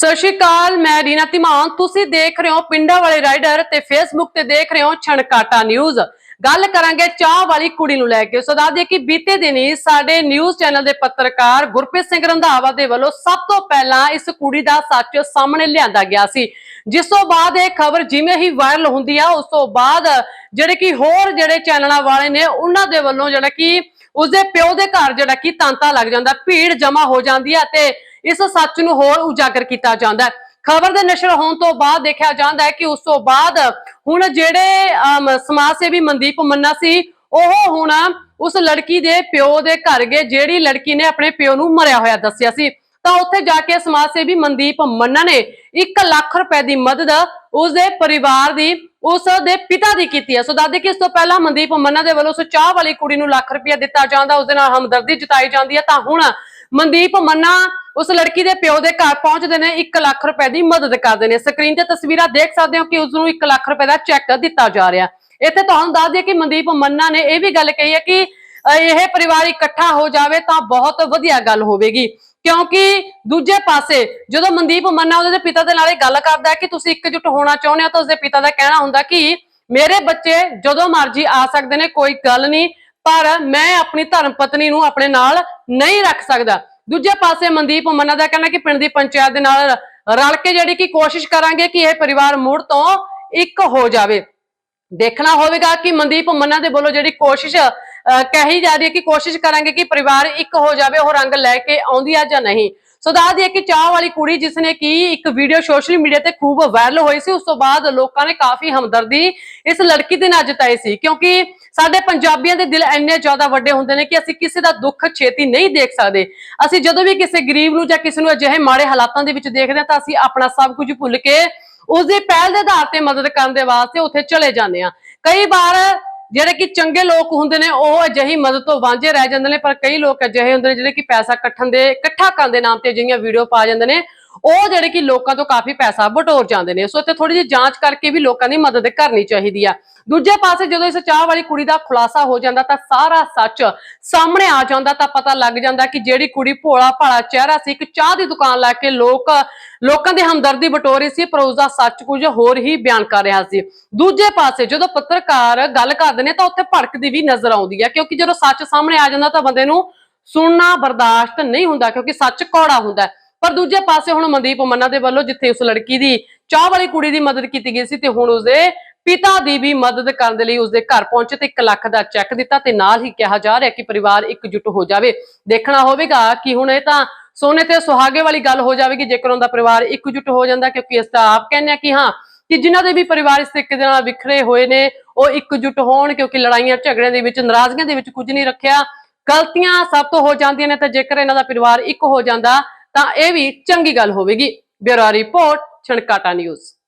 ਸਤਿ ਸ਼੍ਰੀ ਅਕਾਲ, ਮੈਂ ਰੀਨਾ ਤਿਮਾਨ ਤੁਸੀਂ ਦੇਖ ਰਹੇ ਹੋ ਪਿੰਡਾਂ ਵਾਲੇ ਰਾਈਡਰ ਤੇ ਫੇਸਬੁੱਕ ਤੇ ਦੇਖ ਰਹੇ ਹੋ ਛਣਕਾਟਾ ਨਿਊਜ਼ ਗੱਲ ਕਰਾਂਗੇ ਚਾਹ ਵਾਲੀ ਕੁੜੀ ਨੂੰ ਲੈ ਕੇ। ਸੋ ਦੱਸ ਦਈਏ ਕਿ ਬੀਤੇ ਦਿਨੀ ਸਾਡੇ ਨਿਊਜ਼ ਚੈਨਲ ਦੇ ਪੱਤਰਕਾਰ ਗੁਰਪ੍ਰੀਤ ਸਿੰਘ ਰੰਧਾਵਾ ਦੇ ਵੱਲੋਂ ਸਭ ਤੋਂ ਪਹਿਲਾਂ ਇਸ ਕੁੜੀ ਦਾ ਸੱਚ ਸਾਹਮਣੇ ਲਿਆਂਦਾ ਗਿਆ ਸੀ। ਜਿਸ ਤੋਂ ਬਾਅਦ ਇਹ ਖਬਰ ਜਿਵੇਂ ਹੀ ਵਾਇਰਲ ਹੁੰਦੀ ਆ, ਉਸ ਤੋਂ ਬਾਅਦ ਜਿਹੜੇ ਕਿ ਹੋਰ ਜਿਹੜੇ ਚੈਨਲਾਂ ਵਾਲੇ ਨੇ, ਉਹਨਾਂ ਦੇ ਵੱਲੋਂ ਜਿਹੜਾ ਕਿ ਉਸਦੇ ਪਿਓ ਦੇ ਘਰ ਜਿਹੜਾ ਕਿ ਤਾਂਤਾ ਲੱਗ ਜਾਂਦਾ, ਭੀੜ ਜਮਾ ਹੋ ਜਾਂਦੀ ਹੈ ਤੇ ਇਸ ਸੱਚ ਨੂੰ ਹੋਰ ਉਜਾਗਰ ਕੀਤਾ ਜਾਂਦਾ ਹੈ। ਖਬਰ ਦੇ ਨਸ਼ਰ ਹੋਣ ਤੋਂ ਬਾਅਦ ਦੇਖਿਆ ਜਾਂਦਾ ਹੈ ਕਿ ਉਸ ਤੋਂ ਬਾਅਦ ਹੁਣ ਜਿਹੜੇ ਸਮਾਜ ਸੇਵੀ ਮਨਦੀਪ ਮੰਨਾ ਸੀ, ਉਹ ਹੁਣ ਉਸ ਲੜਕੀ ਦੇ ਪਿਓ ਦੇ ਘਰ ਗਏ, ਜਿਹੜੀ ਲੜਕੀ ਨੇ ਆਪਣੇ ਪਿਓ ਨੂੰ ਮਰਿਆ ਹੋਇਆ ਦੱਸਿਆ ਸੀ। ਤਾਂ ਉੱਥੇ ਜਾ ਕੇ ਸਮਾਜ ਸੇਵੀ ਮਨਦੀਪ ਮੰਨਾ ਨੇ 1 ਲੱਖ ਰੁਪਏ ਦੀ ਮਦਦ ਉਸ ਦੇ ਪਰਿਵਾਰ ਦੀ, ਉਸ ਦੇ ਪਿਤਾ ਦੀ ਕੀਤੀ ਹੈ। ਸੋ ਦੱਸਦੇ ਕਿ ਇਸ ਤੋਂ ਪਹਿਲਾਂ ਮਨਦੀਪ ਮੰਨਾ ਦੇ ਵੱਲੋਂ ਉਸ ਚਾਹ ਵਾਲੀ ਕੁੜੀ ਨੂੰ ਲੱਖ ਰੁਪਏ ਦਿੱਤਾ ਜਾਂਦਾ, ਉਸ ਦੇ ਨਾਲ ਹਮਦਰਦੀ ਜਤਾਈ ਜਾਂਦੀ ਹੈ। ਤਾਂ ਹੁਣ ਮਨਦੀਪ ਮੰਨਾ ਉਸ ਲੜਕੀ ਦੇ ਪਿਓ ਦੇ ਘਰ ਪਹੁੰਚਦੇ ਨੇ 1 ਲੱਖ ਰੁਪਏ ਦੀ ਮਦਦ ਕਰਦੇ ਨੇ। ਸਕਰੀਨ ਤੇ ਤਸਵੀਰਾਂ ਦੇਖ ਸਕਦੇ ਹੋ ਕਿ ਉਸ ਨੂੰ 1 ਲੱਖ ਰੁਪਏ ਦਾ ਚੈੱਕ ਦਿੱਤਾ ਜਾ ਰਿਹਾ। ਇੱਥੇ ਤੁਹਾਨੂੰ ਦੱਸ ਦਈਏ ਕਿ ਮਨਦੀਪ ਮੰਨਾ ਨੇ ਇਹ ਵੀ ਗੱਲ ਕਹੀ ਹੈ ਕਿ ਇਹ ਪਰਿਵਾਰ ਇਕੱਠਾ ਹੋ ਜਾਵੇ ਤਾਂ ਬਹੁਤ ਵਧੀਆ ਗੱਲ ਹੋਵੇਗੀ। ਕਿਉਂਕਿ ਦੂਜੇ ਪਾਸੇ ਜਦੋਂ ਮਨਦੀਪ ਮੰਨਾ ਉਹਦੇ ਪਿਤਾ ਦੇ ਨਾਲ ਇਹ ਗੱਲ ਕਰਦਾ ਕਿ ਤੁਸੀਂ ਇਕਜੁੱਟ ਹੋਣਾ ਚਾਹੁੰਦੇ ਹੋ ਤਾਂ ਉਸਦੇ ਪਿਤਾ ਦਾ ਕਹਿਣਾ ਹੁੰਦਾ ਕਿ ਮੇਰੇ ਬੱਚੇ ਜਦੋਂ ਮਰਜ਼ੀ ਆ ਸਕਦੇ ਨੇ, ਕੋਈ ਗੱਲ ਨਹੀਂ, ਪਰ ਮੈਂ ਆਪਣੀ ਧਰਮ ਪਤਨੀ ਨੂੰ ਆਪਣੇ ਨਾਲ ਨਹੀਂ ਰੱਖ ਸਕਦਾ। ਦੂਜੇ ਪਾਸੇ ਮਨਦੀਪ ਮੰਨਾ ਦਾ ਕਹਿਣਾ ਕਿ ਪਿੰਡ ਦੀ ਪੰਚਾਇਤ ਦੇ ਨਾਲ ਰਲ ਕੇ ਜਿਹੜੀ ਕਿ ਕੋਸ਼ਿਸ਼ ਕਰਾਂਗੇ ਕਿ ਇਹ ਪਰਿਵਾਰ ਮੁੜ ਤੋਂ ਇੱਕ ਹੋ ਜਾਵੇ। ਦੇਖਣਾ ਹੋਵੇਗਾ ਕਿ ਮਨਦੀਪ ਮੰਨਾ ਦੇ ਵੱਲੋਂ ਜਿਹੜੀ ਕੋਸ਼ਿਸ਼ ਕਹੀ ਜਾ ਰਹੀ ਹੈ ਕਿ ਕੋਸ਼ਿਸ਼ ਕਰਾਂਗੇ ਕਿ ਪਰਿਵਾਰ ਇੱਕ ਹੋ ਜਾਵੇ, ਉਹ ਰੰਗ ਲੈ ਕੇ ਆਉਂਦੀ ਆ ਜਾਂ ਨਹੀਂ। ਸੋ ਦੱਸ ਦਈਏ ਕਿ ਚਾਹ ਵਾਲੀ ਕੁੜੀ ਜਿਸਨੇ ਕੀ ਇੱਕ ਵੀਡੀਓ ਸੋਸ਼ਲ ਮੀਡੀਆ ਤੇ ਖੂਬ ਵਾਇਰਲ ਹੋਈ ਸੀ, ਉਸ ਤੋਂ ਬਾਅਦ ਲੋਕਾਂ ਨੇ ਕਾਫੀ ਹਮਦਰਦੀ ਇਸ ਲੜਕੀ ਦੇ ਨਾਲ ਜਤਾਈ ਸੀ, ਕਿਉਂਕਿ ਸਾਡੇ ਪੰਜਾਬੀਆਂ ਦੇ ਦਿਲ ਇੰਨੇ ਜ਼ਿਆਦਾ ਵੱਡੇ ਹੁੰਦੇ ਨੇ ਕਿ ਅਸੀਂ ਕਿਸੇ ਦਾ ਦੁੱਖ ਛੇਤੀ ਨਹੀਂ ਦੇਖ ਸਕਦੇ। ਅਸੀਂ ਜਦੋਂ ਵੀ ਕਿਸੇ ਗਰੀਬ ਨੂੰ ਜਾਂ ਕਿਸੇ ਨੂੰ ਅਜਿਹੇ ਮਾੜੇ ਹਾਲਾਤਾਂ ਦੇ ਵਿੱਚ ਦੇਖਦੇ ਹਾਂ ਤਾਂ ਅਸੀਂ ਆਪਣਾ ਸਭ ਕੁਝ ਭੁੱਲ ਕੇ ਉਸ ਦੀ ਪਹਿਲ ਦੇ ਆਧਾਰ ਤੇ ਮਦਦ ਕਰਨ ਦੇ ਵਾਸਤੇ ਉੱਥੇ ਚਲੇ ਜਾਂਦੇ ਆ ਕਈ ਵਾਰ ਜਿਹੜੇ ਕਿ ਚੰਗੇ ਲੋਕ ਹੁੰਦੇ ਨੇ, ਉਹ ਅਜਿਹੀ ਮਦਦ ਤੋਂ ਵਾਂਝੇ ਰਹਿ ਜਾਂਦੇ ਨੇ, ਪਰ ਕਈ ਲੋਕ ਅਜਿਹੇ ਹੁੰਦੇ ਨੇ ਜਿਹੜੇ ਕਿ ਪੈਸਾ ਇਕੱਠਣ ਦੇ, ਇਕੱਠਾ ਕਰਨ ਦੇ ਨਾਮ ਤੇ ਅਜਿਹੀਆਂ ਵੀਡੀਓ ਪਾ ਜਾਂਦੇ ਨੇ। ਉਹ ਜਿਹੜੇ ਕਿ ਲੋਕਾਂ ਤੋਂ ਕਾਫੀ ਪੈਸਾ ਬਟੋਰ ਜਾਂਦੇ ਨੇ, ਸੋ ਇੱਥੇ ਥੋੜੀ ਜਿਹੀ ਜਾਂਚ ਕਰਕੇ ਵੀ ਲੋਕਾਂ ਦੀ ਮਦਦ ਕਰਨੀ ਚਾਹੀਦੀ ਆ। ਦੂਜੇ ਪਾਸੇ ਜਦੋਂ ਇਸ ਚਾਹ ਵਾਲੀ ਕੁੜੀ ਦਾ ਖੁਲਾਸਾ ਹੋ ਜਾਂਦਾ ਤਾਂ ਸਾਰਾ ਸੱਚ ਸਾਹਮਣੇ ਆ ਜਾਂਦਾ ਤਾਂ ਪਤਾ ਲੱਗ ਜਾਂਦਾ ਕਿ ਜਿਹੜੀ ਕੁੜੀ ਭੋਲਾ ਭਾਲਾ ਚਿਹਰਾ ਸੀ, ਇੱਕ ਚਾਹ ਦੀ ਦੁਕਾਨ ਲਾ ਕੇ ਲੋਕ, ਲੋਕਾਂ ਦੀ ਹਮਦਰਦੀ ਬਟੋਰੀ ਸੀ, ਪਰ ਉਸ ਦਾ ਸੱਚ ਕੁਝ ਹੋਰ ਹੀ ਬਿਆਨ ਕਰ ਰਿਹਾ ਸੀ। ਦੂਜੇ ਪਾਸੇ ਜਦੋਂ ਪੱਤਰਕਾਰ ਗੱਲ ਕਰਦੇ ਨੇ ਤਾਂ ਉੱਥੇ ਭੜਕਦੀ ਵੀ ਨਜ਼ਰ ਆਉਂਦੀ ਹੈ ਕਿਉਂਕਿ ਜਦੋਂ ਸੱਚ ਸਾਹਮਣੇ ਆ ਜਾਂਦਾ ਤਾਂ ਬੰਦੇ ਨੂੰ ਸੁਣਨਾ ਬਰਦਾਸ਼ਤ ਨਹੀਂ ਹੁੰਦਾ, ਕਿਉਂਕਿ ਸੱਚ ਕੌੜਾ ਹੁੰਦਾ। ਪਰ ਦੂਜੇ ਪਾਸੇ ਹੁਣ ਮਨਦੀਪ ਮੰਨਾ ਦੇ ਵੱਲੋਂ ਜਿੱਥੇ ਉਸ ਲੜਕੀ ਦੀ ਚਾਹ ਵਾਲੀ ਕੁੜੀ ਦੀ ਮਦਦ ਕੀਤੀ ਗਈ ਸੀ ਤੇ ਹੁਣ ਉਸਦੇ ਪਿਤਾ ਦੀ ਵੀ ਮਦਦ ਕਰਨ ਦੇ ਲਈ ਉਸਦੇ ਘਰ ਪਹੁੰਚੇ ਤੇ 1 ਲੱਖ ਦਾ ਚੈੱਕ ਦਿੱਤਾ ਤੇ ਨਾਲ ਹੀ ਕਿਹਾ ਜਾ ਰਿਹਾ ਕਿ ਪਰਿਵਾਰ ਇਕਜੁੱਟ ਹੋ ਜਾਵੇ। ਦੇਖਣਾ ਹੋਵੇਗਾ ਕਿ ਹੁਣ ਇਹ ਤਾਂ ਸੋਨੇ ਤੇ ਸੁਹਾਗੇ ਵਾਲੀ ਗੱਲ ਹੋ ਜਾਵੇਗੀ, ਜੇਕਰ ਉਹਦਾ ਪਰਿਵਾਰ ਇਕਜੁੱਟ ਹੋ ਜਾਂਦਾ, ਕਿਉਂਕਿ ਇਸ ਦਾ ਆਪ ਕਹਿੰਦੇ ਆ ਕਿ ਹਾਂ, ਕਿ ਜਿਨ੍ਹਾਂ ਦੇ ਵੀ ਪਰਿਵਾਰ ਇਸ ਤਰੀਕੇ ਦੇ ਨਾਲ ਵਿਖਰੇ ਹੋਏ ਨੇ, ਉਹ ਇਕਜੁੱਟ ਹੋਣ, ਕਿਉਂਕਿ ਲੜਾਈਆਂ, ਝਗੜਿਆਂ ਦੇ ਵਿੱਚ, ਨਾਰਾਜ਼ਗੀਆਂ ਦੇ ਵਿੱਚ ਕੁਝ ਨਹੀਂ ਰੱਖਿਆ। ਗਲਤੀਆਂ ਸਭ ਤੋਂ ਹੋ ਜਾਂਦੀਆਂ ਨੇ, ਤਾਂ ਜੇਕਰ ਇਹਨਾਂ ਦਾ ਪਰਿਵਾਰ ਇੱਕ ਹੋ ਜਾਂਦਾ ਤਾਂ ਇਹ ਵੀ ਚੰਗੀ ਗੱਲ ਹੋਵੇਗੀ। Bureau report Chhankata news.